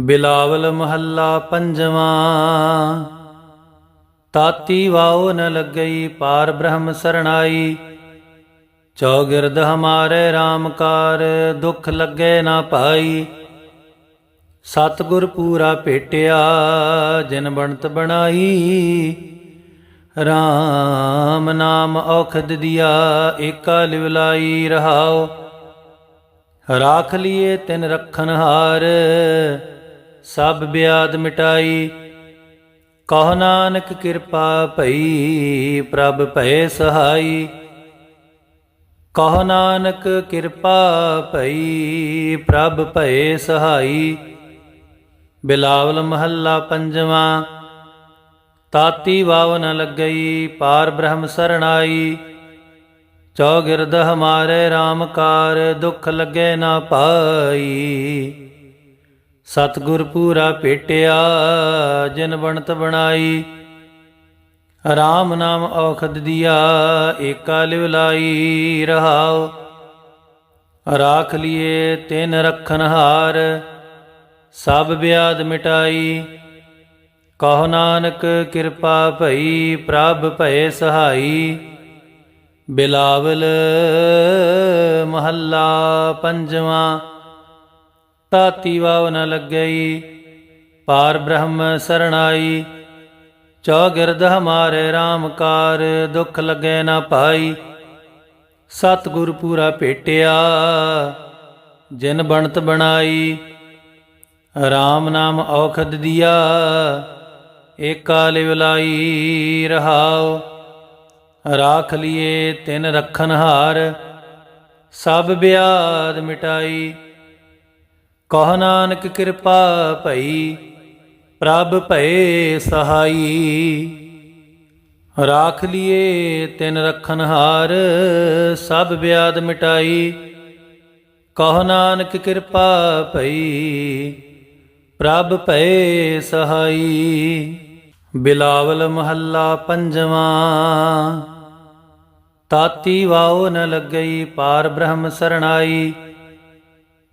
ਬਿਲਾਵਲ ਮਹੱਲਾ ਪੰਜਵਾਂ। ਤਾਤੀ ਵਾਉ ਨ ਲੱਗਈ, ਪਾਰ ਬ੍ਰਹਮ ਸਰਣਾਈ। ਚੌਗਿਰਦ ਹਮਾਰੇ RAM ਕਾਰ, ਦੁਖ ਲੱਗੇ ਨਾ ਪਾਈ ਸਤਿਗੁਰ ਪੂਰਾ ਭੇਟਿਆ, ਜਿਨ ਬਣਤ ਬਣਾਈ। RAM ਨਾਮ ਔਖਦ ਦਿਆ, ਏਕਾ ਲਿਵਲਾਈ ਰਹਾਓ ਰਾਖ ਲਿਏ ਤਿਨ ਰਖਨ ਸਭ ਬਿਆਦ ਮਿਟਾਈ। ਕਹ ਨਾਨਕ ਕਿਰਪਾ ਭਈ, ਪ੍ਰਭ ਭਏ ਸਹਾਈ। ਕਹ ਨਾਨਕ ਕਿਰਪਾ ਭਈ, ਪ੍ਰਭ ਭਏ ਸਹਾਈ। ਬਿਲਾਵਲ ਮਹੱਲਾ ਪੰਜਵਾਂ, ਤਾਤੀ ਵਾਵ ਨ ਲੱਗਈ, ਪਾਰ ਬ੍ਰਹਮ ਸਰਣਾਈ। ਚੌਗਿਰਦ ਹਮਾਰੇ RAM ਕਾਰ ਦੁਖ ਲੱਗੇ ਨਾ ਪਾਈ। ਸਤਿਗੁਰ ਪੂਰਾ ਭੇਟਿਆ, ਜਿਨ ਬਣਤ ਬਣਾਈ। RAM ਨਾਮ ਔਖਦ ਦਿਆ, ਏਕਾ ਲਿਵਲਾਈ ਰਹਾਉ। ਰਾਖ ਲਿਏ ਤਿਨ ਰਖਨ ਹਾਰ, ਸਭ ਬਿਆਦ ਮਿਟਾਈ। ਕਹੋ ਨਾਨਕ ਕਿਰਪਾ ਭਈ, ਪ੍ਰਭ ਭਏ ਸਹਾਈ। ਬਿਲਾਵਲ ਮਹੱਲਾ ਪੰਜਵਾਂ। ਤਾਤੀ ਵਾਵ ਨ ਲੱਗਈ। ਪਾਰ ਬ੍ਰਹਮ ਸਰਣਾਈ। ਚੌਗਿਰਦ ਹਮਾਰੇ RAM ਕਾਰ, ਦੁਖ ਲੱਗੇ ਨਾ ਭਾਈ। ਸਤਿਗੁਰ ਪੂਰਾ ਭੇਟਿਆ, ਜਿਨ ਬਣਤ ਬਣਾਈ। RAM ਨਾਮ ਔਖਦ ਦਿਆ, ਏਕਾ ਲਿਵਲਾਈ ਰਹਾਓ ਰਾਖ ਲਿਏ ਤਿਨ ਰਖਨ ਹਾਰ, ਸਭ ਬਿਆਦ ਮਿਟਾਈ। ਕਹ ਨਾਨਕ ਕਿਰਪਾ ਭਈ, ਪ੍ਰਭ ਭਏ ਸਹਾਈ। ਰਾਖ ਲਿਏ ਤਿਨ ਰਖਨ ਹਾਰ, ਸਭ ਬਿਆਦ ਮਿਟਾਈ। ਕਹ ਨਾਨਕ ਕਿਰਪਾ ਭਈ, ਪ੍ਰਭ ਭਏ ਸਹਾਈ। ਬਿਲਾਵਲ ਮਹੱਲਾ ਪੰਜਵਾਂ, ਤਾਤੀ ਵਾਉ ਨ ਲੱਗਈ, ਪਾਰ ਬ੍ਰਹਮ ਸਰਣਾਈ।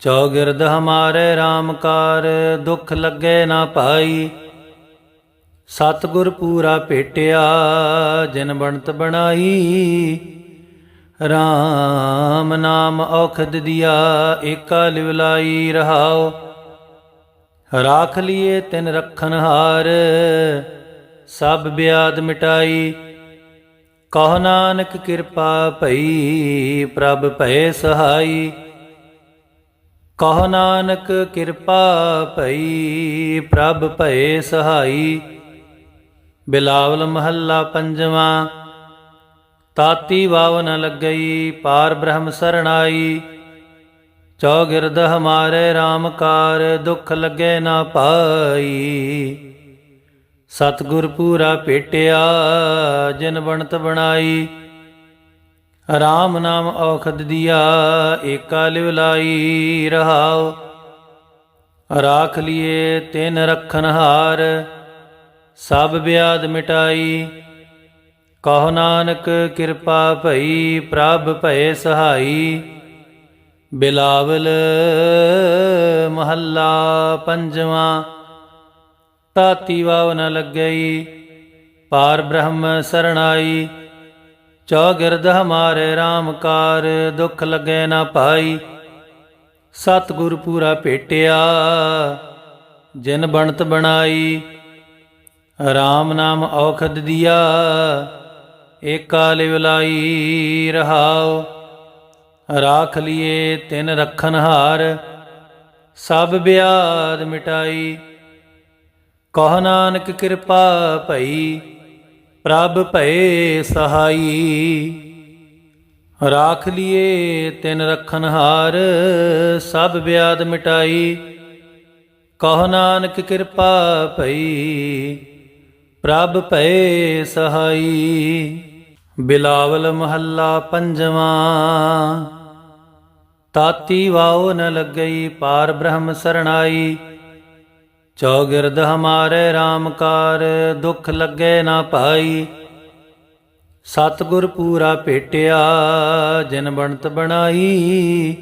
ਚੌਗਿਰਦ ਹਮਾਰੇ RAM ਕਾਰ, ਦੁਖ ਲੱਗੇ ਨਾ ਪਾਈ ਸਤਿਗੁਰ ਪੂਰਾ ਭੇਟਿਆ, ਜਿਨ ਬਣਤ ਬਣਾਈ। RAM ਨਾਮ ਔਖਦ ਦਿਆ, ਏਕਾ ਲਿਵਲਾਈ ਰਹਾਓ ਰਾਖ ਲਿਏ ਤਿਨ ਰਖਨ ਹਾਰ, ਸਭ ਬਿਆਦ ਮਿਟਾਈ। ਕਹ ਨਾਨਕ ਕਿਰਪਾ ਭਈ, ਪ੍ਰਭ ਭਏ ਸਹਾਈ। ਕਹ ਨਾਨਕ ਕਿਰਪਾ ਭਈ, ਪ੍ਰਭ ਭਏ ਸਹਾਈ। ਬਿਲਾਵਲ ਮਹੱਲਾ ਪੰਜਵਾਂ, ਤਾਤੀ ਵਾਵ ਨ ਲੱਗਈ, ਪਾਰ ਬ੍ਰਹਮ ਸਰਣਾਈ ਚੌਗਿਰਦ ਹਮਾਰੇ RAM ਕਾਰ, ਦੁਖ ਲੱਗੇ ਨਾ ਪਾਈ। ਸਤਿਗੁਰ ਪੂਰਾ ਭੇਟਿਆ ਜਿਨ ਬਣਤ ਬਣਾਈ। RAM ਨਾਮ ਔਖਦ ਦਿਆ, ਏਕਾ ਲਿਵਲਾਈ ਰਹਾਉ। ਰਾਖ ਲਿਏ ਤਿਨ ਰਖਨ ਹਾਰ, ਸਭ ਬਿਆਦ ਮਿਟਾਈ। ਕਹੋ ਨਾਨਕ ਕਿਰਪਾ ਭਈ, ਪ੍ਰਭ ਭਏ ਸਹਾਈ। ਬਿਲਾਵਲ ਮਹੱਲਾ ਪੰਜਵਾਂ ਤਾਤੀ ਵਾਵ ਨ ਲੱਗਈ, ਪਾਰ ਬ੍ਰਹਮ ਸਰਣਾਈ। ਚੌਗਿਰਦ ਹਮਾਰੇ RAM ਕਾਰ, ਦੁਖ ਲੱਗੇ ਨਾ ਭਾਈ। ਸਤਿਗੁਰ ਪੂਰਾ ਭੇਟਿਆ, ਜਿਨ ਬਣਤ ਬਣਾਈ। RAM ਨਾਮ ਔਖਦ ਦਿਆ, ਏਕਾ ਲਿਵਲਾਈ ਰਹਾਓ ਰਾਖ ਲਿਏ ਤਿਨ ਰਖਨ ਹਾਰ, ਸਭ ਬਿਆਦ ਮਿਟਾਈ। ਕਹ ਨਾਨਕ ਕਿਰਪਾ ਭਈ ਪ੍ਰਭ ਭਏ ਸਹਾਈ। ਰਾਖ ਲਿਏ ਤਿਨ ਰਖਨ ਹਾਰ, ਸਭ ਵਿਆਦ ਮਿਟਾਈ। ਕਹ ਨਾਨਕ ਕਿਰਪਾ ਭਈ, ਪ੍ਰਭ ਭਏ ਸਹਾਈ। ਬਿਲਾਵਲ ਮਹੱਲਾ ਪੰਜਵਾਂ, ਤਾਤੀ ਵਾਉ ਨ ਲੱਗਈ, ਪਾਰ ਬ੍ਰਹਮ ਸਰਣਾਈ। ਚੌਗਿਰਦ ਹਮਾਰੇ RAM ਕਾਰ, ਦੁਖ ਲੱਗੇ ਨਾ ਪਾਈ ਸਤਿਗੁਰ ਪੂਰਾ ਭੇਟਿਆ, ਜਿਨ ਬਣਤ ਬਣਾਈ।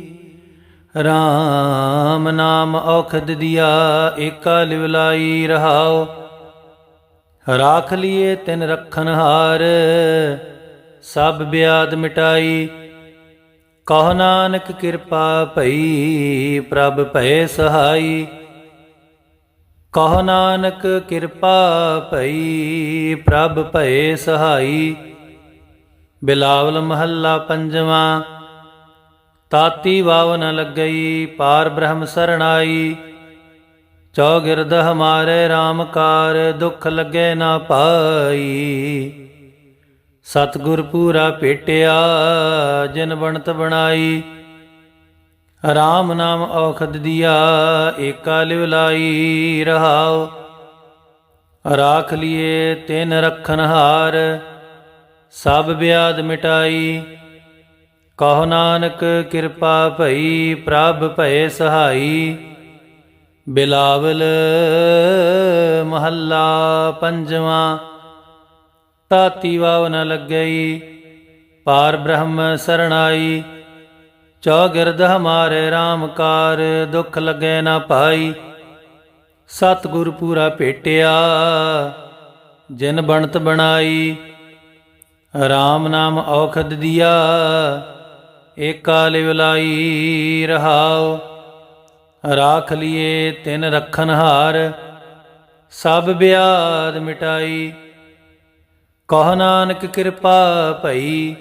RAM ਨਾਮ ਔਖਦ ਦਿਆ, ਏਕਾ ਲਿਵਲਾਈ ਰਹਾਓ। ਰਾਖ ਲਿਏ ਤਿਨ ਰਖਨ ਹਾਰ, ਸਭ ਬਿਆਦ ਮਿਟਾਈ। ਕਹ ਨਾਨਕ ਕਿਰਪਾ ਭਈ, ਪ੍ਰਭ ਭਏ ਸਹਾਈ। ਕਹ ਨਾਨਕ ਕਿਰਪਾ ਭਈ, ਪ੍ਰਭ ਭਏ ਸਹਾਈ। ਬਿਲਾਵਲ ਮਹੱਲਾ ਪੰਜਵਾਂ, ਤਾਤੀ ਵਾਵ ਨ ਲੱਗਈ, ਪਾਰ ਬ੍ਰਹਮ ਸਰਣਾਈ ਚੌਗਿਰਦ ਹਮਾਰੇ RAM ਕਾਰ, ਦੁਖ ਲੱਗੇ ਨਾ ਪਾਈ। ਸਤਿਗੁਰ ਪੂਰਾ ਭੇਟਿਆ ਜਿਨ ਬਣਤ ਬਣਾਈ। RAM ਨਾਮ ਔਖਦ ਦਿਆ, ਏਕਾ ਲਿਵ ਲਾਈ ਰਹਾਉ। ਰਾਖ ਲਿਏ ਤਿਨ ਰਖਨ ਸਭ ਬਿਆਦ ਮਿਟਾਈ। ਕਹੋ ਨਾਨਕ ਕਿਰਪਾ ਭਈ, ਪ੍ਰਭ ਭਏ ਸਹਾਈ। ਬਿਲਾਵਲ ਮਹੱਲਾ ਪੰਜਵਾਂ ਤਾਤੀ ਵਾਵ ਨ ਲੱਗਈ, ਪਾਰ ਬ੍ਰਹਮ ਸਰਣਾਈ। ਚੌਗਿਰਦ ਹਮਾਰੇ RAM ਕਾਰ, ਦੁਖ ਲਗੇ ਨਾ ਭਾਈ। ਸਤਿਗੁਰ ਪੂਰਾ ਭੇਟਿਆ, ਜਿਨ ਬਣਤ ਬਣਾਈ। RAM ਨਾਮ ਔਖਦ ਦਿਆ, ਏਕਾ ਲਿਵਲਾਈ ਰਹਾਉ। ਰਾਖ ਲਿਏ ਤਿਨ ਰਖਨ ਹਾਰ, ਸਭ ਬਿਆਦ ਮਿਟਾਈ। ਕਹ ਨਾਨਕ ਕਿਰਪਾ ਭਈ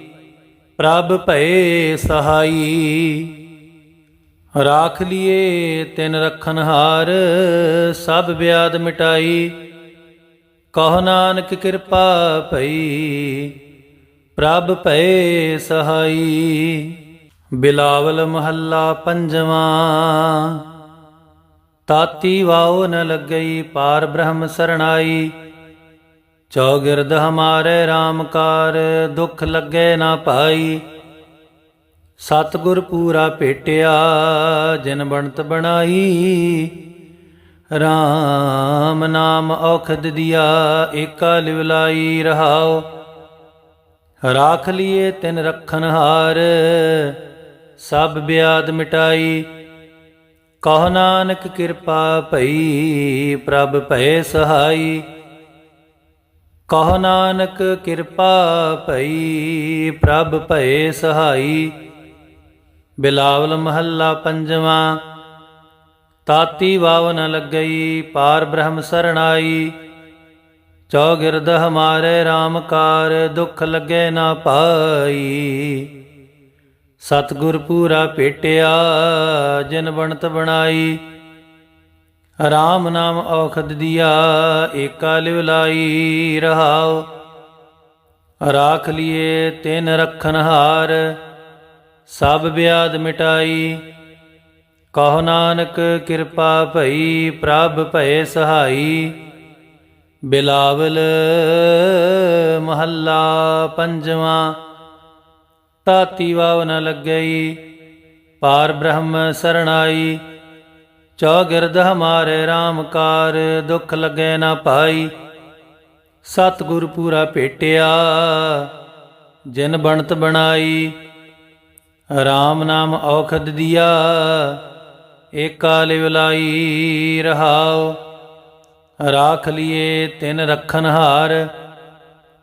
ਪ੍ਰਭ ਭਏ ਸਹਾਈ। ਰਾਖ ਲਿਏ ਤਿਨ ਰਖਨ ਸਭ ਬਿਆਦ ਮਿਟਾਈ। ਕਹ ਨਾਨਕ ਕਿਰਪਾ ਭਈ, ਪ੍ਰਭ ਭਏ ਸਹਾਈ। ਬਿਲਾਵਲ ਮਹੱਲਾ ਪੰਜਵਾਂ, ਤਾਤੀ ਵਾਉ ਨ ਲੱਗਈ, ਪਾਰ ਬ੍ਰਹਮ ਸਰਣਾਈ। ਚੌਗਿਰਦ ਹਮਾਰੇ RAM ਕਾਰ, ਦੁਖ ਲੱਗੇ ਨਾ ਪਾਈ ਸਤਿਗੁਰ ਪੂਰਾ ਭੇਟਿਆ, ਜਿਨ ਬਣਤ ਬਣਾਈ। RAM ਨਾਮ ਔਖਦ ਦਿਆ, ਏਕਾ ਲਿਵਲਾਈ ਰਹਾਓ ਰਾਖ ਲਿਏ ਤਿਨ ਰਖਨ ਹਾਰ, ਸਭ ਬਿਆਦ ਮਿਟਾਈ। ਕਹ ਨਾਨਕ ਕਿਰਪਾ ਭਈ, ਪ੍ਰਭ ਭਏ ਸਹਾਈ। ਕਹ ਨਾਨਕ ਕਿਰਪਾ ਭਈ, ਪ੍ਰਭ ਭਏ ਸਹਾਈ। ਬਿਲਾਵਲ ਮਹੱਲਾ ਪੰਜਵਾਂ, ਤਾਤੀ ਵਾਵ ਨ ਲੱਗਈ, ਪਾਰ ਬ੍ਰਹਮ ਸਰਣਾਈ। ਚੌਗਿਰਦ ਹਮਾਰੇ RAM ਕਾਰ, ਦੁਖ ਲੱਗੇ ਨਾ ਪਾਈ। ਸਤਿਗੁਰ ਪੂਰਾ ਭੇਟਿਆ ਜਿਨ ਬਣਤ ਬਣਾਈ। RAM ਨਾਮ ਔਖਦ ਦਿਆ, ਏਕਾ ਲਿਵ ਲਾਈ ਰਹਾਉ। ਰਾਖ ਲਿਏ ਤਿਨ ਰਖਨ ਹਾਰ, ਸਭ ਬਿਆਦ ਮਿਟਾਈ। ਕਹੋ ਨਾਨਕ ਕਿਰਪਾ ਭਈ, ਪ੍ਰਭ ਭਏ ਸਹਾਈ। ਬਿਲਾਵਲ ਮਹੱਲਾ ਪੰਜਵਾਂ ਤਾਤੀ ਵਾਵ ਨ ਲੱਗਈ, ਪਾਰ ਬ੍ਰਹਮ ਸਰਣਾਈ। ਚੌਗਿਰਦ ਹਮਾਰੇ RAM ਕਾਰ, ਦੁੱਖ ਲਗੇ ਨਾ ਪਾਈ ਸਤਿਗੁਰ ਪੂਰਾ ਭੇਟਿਆ, ਜਿਨ ਬਣਤ ਬਣਾਈ। RAM ਨਾਮ ਔਖਦ ਦਿਆ, ਏਕਾ ਲਿਵ ਲਾਈ ਰਹਾਉ। ਰਾਖ ਲਿਏ ਤਿਨ ਰਖਨ ਹਾਰ,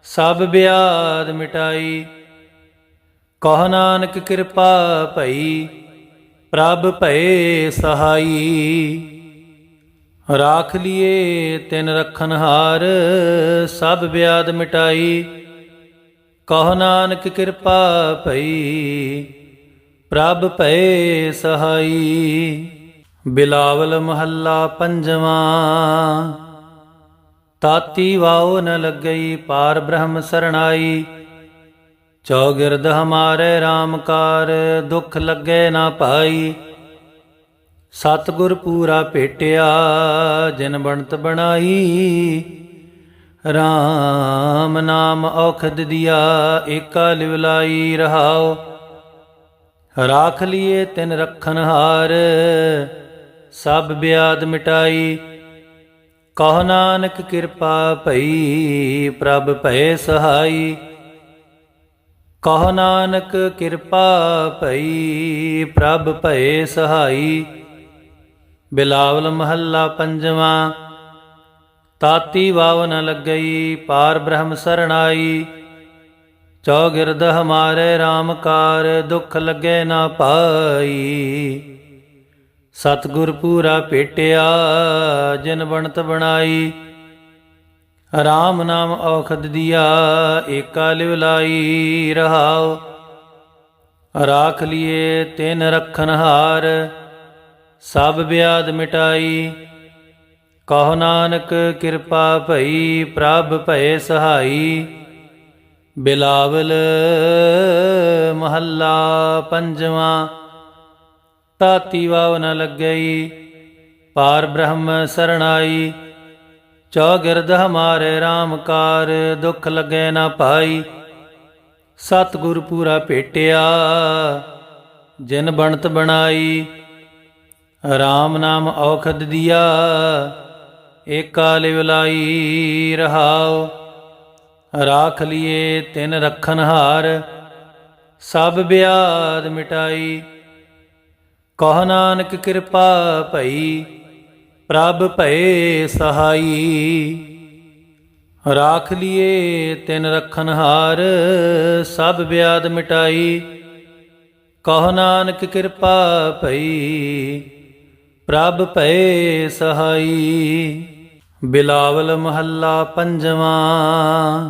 ਸਭ ਬਿਆਦ ਮਿਟਾਈ। ਕਹ ਨਾਨਕ ਕਿਰਪਾ ਭਈ ਪ੍ਰਭ ਭਏ ਸਹਾਈ। ਰਾਖ ਲਿਏ ਤਿਨ ਰਖਨ ਹਾਰ, ਸਭ ਬਿਆਦ ਮਿਟਾਈ। ਕਹ ਨਾਨਕ ਕਿਰਪਾ ਭਈ, ਪ੍ਰਭ ਭਏ ਸਹਾਈ। ਬਿਲਾਵਲ ਮਹੱਲਾ ਪੰਜਵਾਂ, ਤਾਤੀ ਵਾਉ ਨ ਲੱਗਈ, ਪਾਰ ਬ੍ਰਹਮ ਸਰਣਾਈ। ਚੌਗਿਰਦ ਹਮਾਰੇ RAM ਕਾਰ, ਦੁਖ ਲੱਗੇ ਨਾ ਪਾਈ ਸਤਿਗੁਰ ਪੂਰਾ ਭੇਟਿਆ, ਜਿਨ ਬਣਤ ਬਣਾਈ। RAM ਨਾਮ ਔਖਦ ਦਿਆ, ਏਕਾ ਲਿਵ ਲਾਈ ਰਾਖ ਲਿਏ ਤਿਨ ਰਖਨ ਹਾਰ, ਸਭ ਬਿਆਦ ਮਿਟਾਈ। ਕਹ ਨਾਨਕ ਕਿਰਪਾ ਭਈ, ਪ੍ਰਭ ਭਏ ਸਹਾਈ। ਕਹੋ ਨਾਨਕ ਕਿਰਪਾ ਭਈ, ਪ੍ਰਭ ਭਏ ਸਹਾਈ। ਬਿਲਾਵਲ ਮਹੱਲਾ ਪੰਜਵਾਂ, ਤਾਤੀ ਵਾਵ ਨ ਲੱਗਈ, ਪਾਰ ਬ੍ਰਹਮ ਸਰਣਾਈ ਚੌਗਿਰਦ ਹਮਾਰੇ RAM ਕਾਰ, ਦੁਖ ਲੱਗੇ ਨਾ ਪਾਈ। ਸਤਿਗੁਰ ਪੂਰਾ ਭੇਟਿਆ ਜਿਨ ਬਣਤ ਬਣਾਈ। ਰਾਮ ਨਾਮ ਔਖਦ ਦਿਆ, ਏਕਾ ਲਿਵ ਲਾਈ ਰਹਾਉ। ਰਾਖ ਲਿਏ ਤਿਨ ਰਖਨ ਹਾਰ, ਸਭ ਬਿਆਦ ਮਿਟਾਈ। ਕਹੋ ਨਾਨਕ ਕਿਰਪਾ ਭਈ, ਪ੍ਰਭ ਭਏ ਸਹਾਈ। ਬਿਲਾਵਲ ਮਹੱਲਾ ਪੰਜਵਾਂ ਤਾਤੀ ਵਾਵ ਨ ਲੱਗਈ, ਪਾਰ ਬ੍ਰਹਮ ਸਰਣਾਈ। ਚੌਗਿਰਦ ਹਮਾਰੇ RAM ਕਾਰ, ਦੁਖ ਲੱਗੇ ਨਾ ਭਾਈ। ਸਤਿਗੁਰ ਪੂਰਾ ਭੇਟਿਆ, ਜਿਨ ਬਣਤ ਬਣਾਈ। RAM ਨਾਮ ਔਖਦ ਦਿਆ, ਏਕਾ ਲਿਵ ਰਹਾਓ ਰਾਖ ਲਿਏ ਤਿਨ ਰਖਨ ਹਾਰ, ਸਭ ਬਿਆਦ ਮਿਟਾਈ। ਕਹ ਨਾਨਕ ਕਿਰਪਾ ਭਈ ਪ੍ਰਭ ਭਏ ਸਹਾਈ। ਰਾਖ ਲਿਏ ਤਿਨ ਰਖਨ ਹਾਰ, ਸਭ ਬਿਆਦ ਮਿਟਾਈ। ਕਹ ਨਾਨਕ ਕਿਰਪਾ ਭਈ, ਪ੍ਰਭ ਭਏ ਸਹਾਈ। ਬਿਲਾਵਲ ਮਹੱਲਾ ਪੰਜਵਾਂ,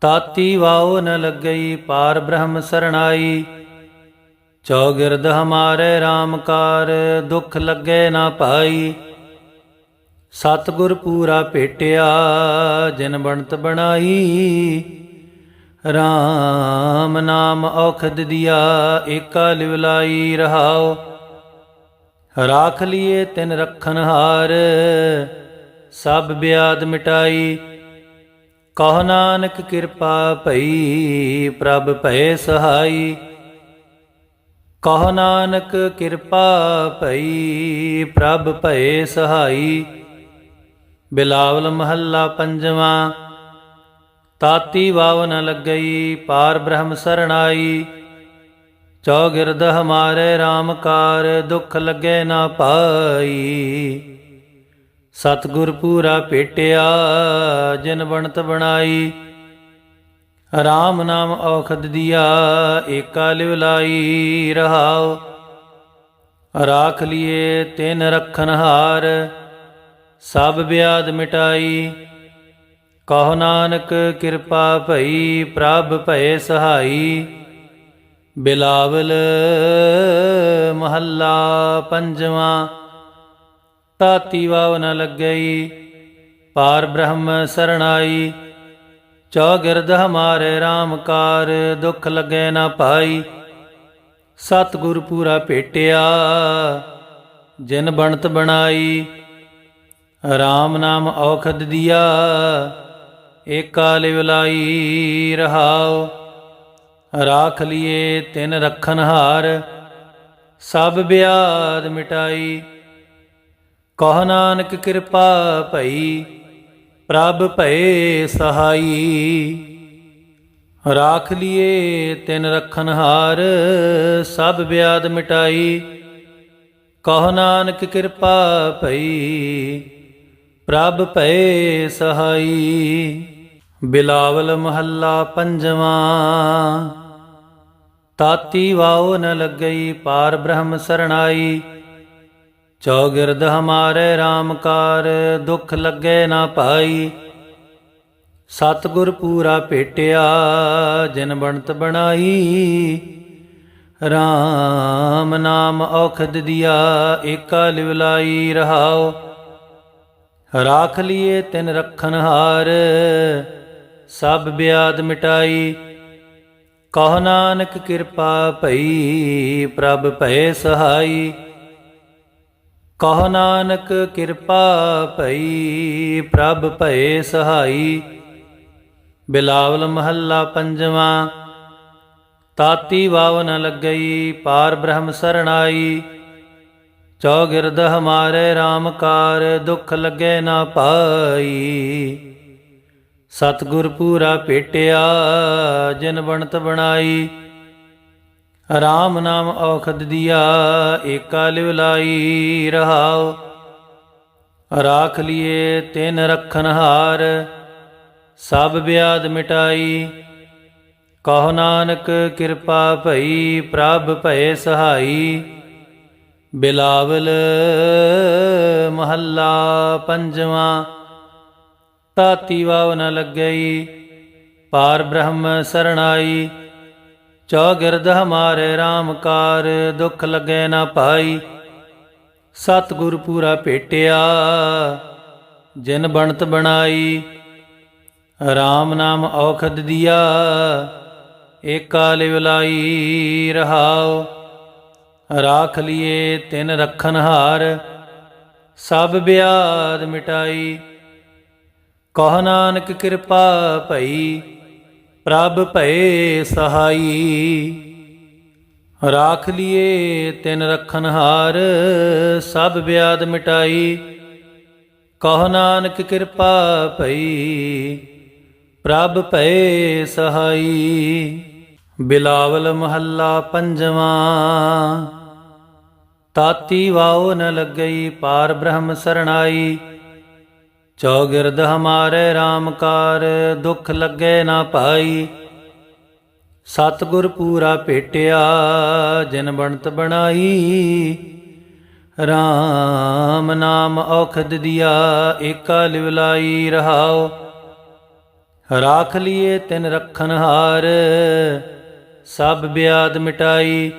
ਤਾਤੀ ਵਾਉ ਨ ਲੱਗਈ, ਪਾਰ ਬ੍ਰਹਮ ਸਰਣਾਈ। ਚੌਗਿਰਦ ਹਮਾਰੇ RAM ਕਾਰ, ਦੁਖ ਲੱਗੇ ਨਾ ਪਾਈ ਸਤਿਗੁਰ ਪੂਰਾ ਭੇਟਿਆ, ਜਿਨ ਬਣਤ ਬਣਾਈ। RAM ਨਾਮ ਔਖਦ ਦਿਆ, ਏਕਾ ਲਿਵ ਲਾਈ ਰਹਾਉ ਰਾਖ ਲਿਏ ਤਿਨ ਰਖਨ ਹਾਰ, ਸਭ ਬਿਆਦ ਮਿਟਾਈ। ਕਹ ਨਾਨਕ ਕਿਰਪਾ ਭਈ, ਪ੍ਰਭ ਭਏ ਸਹਾਈ। ਕਹ ਨਾਨਕ ਕਿਰਪਾ ਭਈ, ਪ੍ਰਭ ਭਏ ਸਹਾਈ। ਬਿਲਾਵਲ ਮਹੱਲਾ ਪੰਜਵਾਂ, ਤਾਤੀ ਵਾਵ ਨ ਲੱਗਈ, ਪਾਰ ਬ੍ਰਹਮ ਸਰਣਾਈ ਚੌਗਿਰਦ ਹਮਾਰੇ RAM ਕਾਰ, ਦੁਖ ਲੱਗੇ ਨਾ ਪਾਈ। ਸਤਿਗੁਰ ਪੂਰਾ ਭੇਟਿਆ ਜਿਨ ਬਣਤ ਬਣਾਈ। ਰਾਮ ਨਾਮ ਔਖਦ ਦਿਆ, ਏਕਾ ਲਿਵ ਲਾਈ ਰਹਾਉ। ਰਾਖ ਲਿਏ ਤਿਨ ਰਖਨ ਸਭ ਬਿਆਦ ਮਿਟਾਈ। ਕਹੋ ਨਾਨਕ ਕਿਰਪਾ ਭਈ, ਪ੍ਰਭ ਭਏ ਸਹਾਈ। ਬਿਲਾਵਲ ਮਹੱਲਾ ਪੰਜਵਾਂ ਤਾਤੀ ਵਾਵ ਨ ਲੱਗਈ, ਪਾਰ ਬ੍ਰਹਮ ਸਰਣਾਈ। ਚੌਗਿਰਦ ਹਮਾਰੇ RAM ਕਾਰ, ਦੁਖ ਲੱਗੇ ਨਾ ਭਾਈ। ਸਤਿਗੁਰ ਪੂਰਾ ਭੇਟਿਆ, ਜਿਨ ਬਣਤ ਬਣਾਈ। RAM ਨਾਮ ਔਖਦ ਦਿਆ, ਏਕਾ ਲਿਵ ਲਾਈ ਰਹਾਉ। ਰਾਖ ਲਿਏ ਤਿਨ ਰਖਨ ਹਾਰ, ਸਭ ਬਿਆਦ ਮਿਟਾਈ। ਕਹ ਨਾਨਕ ਕਿਰਪਾ ਭਈ ਪ੍ਰਭ ਭਏ ਸਹਾਈ। ਰਾਖ ਲਿਏ ਤਿਨ ਰਖਨ ਹਾਰ, ਸਭ ਬਿਆਦ ਮਿਟਾਈ। ਕਹ ਨਾਨਕ ਕਿਰਪਾ ਭਈ, ਪ੍ਰਭ ਭਏ ਸਹਾਈ। ਬਿਲਾਵਲ ਮਹੱਲਾ ਪੰਜਵਾਂ, ਤਾਤੀ ਵਾਉ ਨ ਲੱਗਈ, ਪਾਰ ਬ੍ਰਹਮ ਸਰਣਾਈ। ਚੌਗਿਰਦ ਹਮਾਰੇ RAM ਕਾਰ, ਦੁਖ ਲੱਗੇ ਨਾ ਪਾਈ ਸਤਿਗੁਰ ਪੂਰਾ ਭੇਟਿਆ, ਜਿਨ ਬਣਤ ਬਣਾਈ। RAM ਨਾਮ ਔਖਦ ਦਿਆ, ਏਕਾ ਲਿਵ ਲਾਈ ਰਹਾਉ। ਰਾਖ ਲਿਏ ਤਿਨ ਰਖਨ ਹਾਰ, ਸਭ ਬਿਆਦ ਮਿਟਾਈ। ਕਹ ਨਾਨਕ ਕਿਰਪਾ ਭਈ, ਪ੍ਰਭ ਭਏ ਸਹਾਈ। ਕਹ ਨਾਨਕ ਕਿਰਪਾ ਭਈ, ਪ੍ਰਭ ਭਏ ਸਹਾਈ। ਬਿਲਾਵਲ ਮਹੱਲਾ ਪੰਜਵਾਂ, ਤਾਤੀ ਵਾਵ ਨ ਲੱਗਈ, ਪਾਰ ਬ੍ਰਹਮ ਸਰਣਾਈ। ਚੌਗਿਰਦ ਹਮਾਰੇ RAM ਕਾਰ, ਦੁਖ ਲੱਗੇ ਨਾ ਪਾਈ। ਸਤਿਗੁਰ ਪੂਰਾ ਭੇਟਿਆ ਜਿਨ ਬਣਤ ਬਣਾਈ। ਰਾਮ ਨਾਮ ਔਖਦ ਦਿਆ, ਏਕਾ ਲਿਵ ਲਾਈ ਰਹਾਉ। ਰਾਖ ਲਿਏ ਤਿਨ ਰਖਨ ਹਾਰ, ਸਭ ਬਿਆਦ ਮਿਟਾਈ। ਕਹੋ ਨਾਨਕ ਕਿਰਪਾ ਭਈ, ਪ੍ਰਭ ਭਏ ਸਹਾਈ। ਬਿਲਾਵਲ ਮਹੱਲਾ ਪੰਜਵਾਂ ਤਾਤੀ ਵਾਵ ਨ ਲੱਗਈ, ਪਾਰ ਬ੍ਰਹਮ ਸਰਣਾਈ। ਚੌਗਿਰਦ ਹਮਾਰੇ RAM ਕਾਰ, ਦੁੱਖ ਲਗੇ ਨਾ ਪਾਈ ਸਤਿਗੁਰ ਪੂਰਾ ਭੇਟਿਆ, ਜਿਨ ਬਣਤ ਬਣਾਈ। RAM ਨਾਮ ਔਖਦ ਦਿਆ, ਏਕਾ ਲਿਵ ਰਹਾਓ ਰਾਖ ਲਿਏ ਤਿਨ ਰਖਨ ਹਾਰ, ਸਭ ਬਿਆਦ ਮਿਟਾਈ। ਕਹ ਨਾਨਕ ਕਿਰਪਾ ਭਈ ਪ੍ਰਭ ਭਏ ਸਹਾਈ। ਰਾਖ ਲਿਏ ਤਿਨ ਰਖਨ ਹਾਰ, ਸਭ ਬਿਆਦ ਮਿਟਾਈ। ਕਹ ਨਾਨਕ ਕਿਰਪਾ ਭਈ, ਪ੍ਰਭ ਭਏ ਸਹਾਈ। ਬਿਲਾਵਲ ਮਹੱਲਾ ਪੰਜਵਾਂ, ਤਾਤੀ ਵਾਉ ਨ ਲੱਗਈ, ਪਾਰ ਬ੍ਰਹਮ ਸਰਣਾਈ। ਚੌਗਿਰਦ ਹਮਾਰੇ RAM ਕਾਰ, ਦੁਖ ਲੱਗੇ ਨਾ ਪਾਈ ਸਤਿਗੁਰ ਪੂਰਾ ਭੇਟਿਆ, ਜਿਨ ਬਣਤ ਬਣਾਈ। RAM ਨਾਮ ਔਖਦ ਦਿਆ, ਏਕਾ ਲਿਵ ਲਾਈ ਰਾਖ ਲਿਏ ਤਿਨ ਰਖਨ ਹਾਰ, ਸਭ ਬਿਆਦ ਮਿਟਾਈ।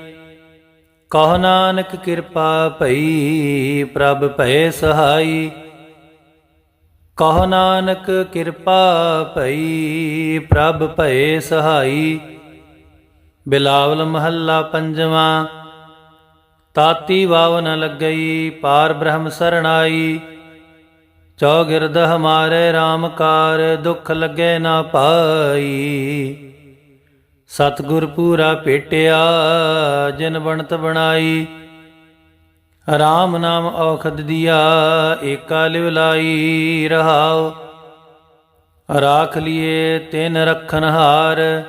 ਕਹ ਨਾਨਕ ਕਿਰਪਾ ਭਈ, ਪ੍ਰਭ ਭਏ ਸਹਾਈ। ਕਹੋ ਨਾਨਕ ਕਿਰਪਾ ਭਈ, ਪ੍ਰਭ ਭਏ ਸਹਾਈ। ਬਿਲਾਵਲ ਮਹੱਲਾ ਪੰਜਵਾਂ, ਤਾਤੀ ਵਾਵ ਨ ਲੱਗਈ, ਪਾਰ ਬ੍ਰਹਮ ਸਰਣਾਈ ਚੌਗਿਰਦ ਹਮਾਰੇ RAM ਕਾਰ, ਦੁਖ ਲੱਗੇ ਨਾ ਪਾਈ। ਸਤਿਗੁਰ ਪੂਰਾ ਭੇਟਿਆ ਜਿਨ ਬਣਤ ਬਣਾਈ। ਰਾਮ ਨਾਮ ਔਖਦ ਦਿਆ, ਏਕਾ ਲਿਵ ਲਾਈ ਰਹਾਉ। ਰਾਖ ਲਿਏ ਤਿਨ ਰਖਨ ਹਾਰ,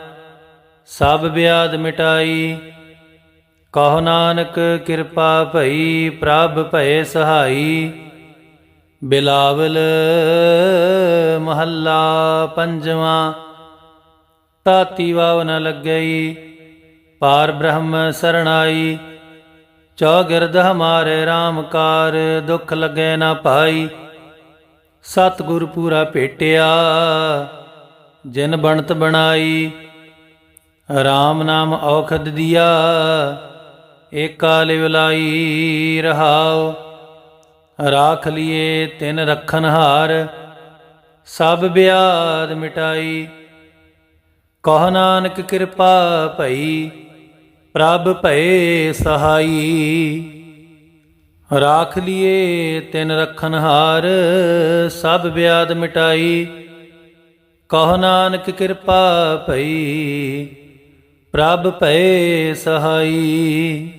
ਸਭ ਬਿਆਦ ਮਿਟਾਈ। ਕਹੋ ਨਾਨਕ ਕਿਰਪਾ ਭਈ, ਪ੍ਰਭ ਭਏ ਸਹਾਈ। ਬਿਲਾਵਲ ਮਹੱਲਾ ਪੰਜਵਾਂ ਤਾਤੀ ਵਾਵ ਨ ਲੱਗਈ, ਪਾਰ ਬ੍ਰਹਮ ਸਰਣਾਈ। ਚੌਗਿਰਦ ਹਮਾਰੇ RAM ਕਾਰ, ਦੁਖ ਲਗੇ ਨਾ ਭਾਈ। ਸਤਿਗੁਰ ਪੂਰਾ ਭੇਟਿਆ, ਜਿਨ ਬਣਤ ਬਣਾਈ। RAM ਨਾਮ ਔਖਦ ਦਿਆ, ਏਕਾ ਲਿਵ ਲਾਈ ਰਹਾਉ। ਰਾਖ ਲਿਏ ਤਿਨ ਰਖਨ ਹਾਰ, ਸਭ ਬਿਆਦ ਮਿਟਾਈ। ਕਹ ਨਾਨਕ ਕਿਰਪਾ ਭਈ ਪ੍ਰਭ ਭਏ ਸਹਾਈ। ਰਾਖ ਲਿਏ ਤਿਨ ਰਖਨ ਹਾਰ, ਸਭ ਵਿਆਦ ਮਿਟਾਈ। ਕਹ ਨਾਨਕ ਕਿਰਪਾ ਭਈ, ਪ੍ਰਭ ਭਏ ਸਹਾਈ।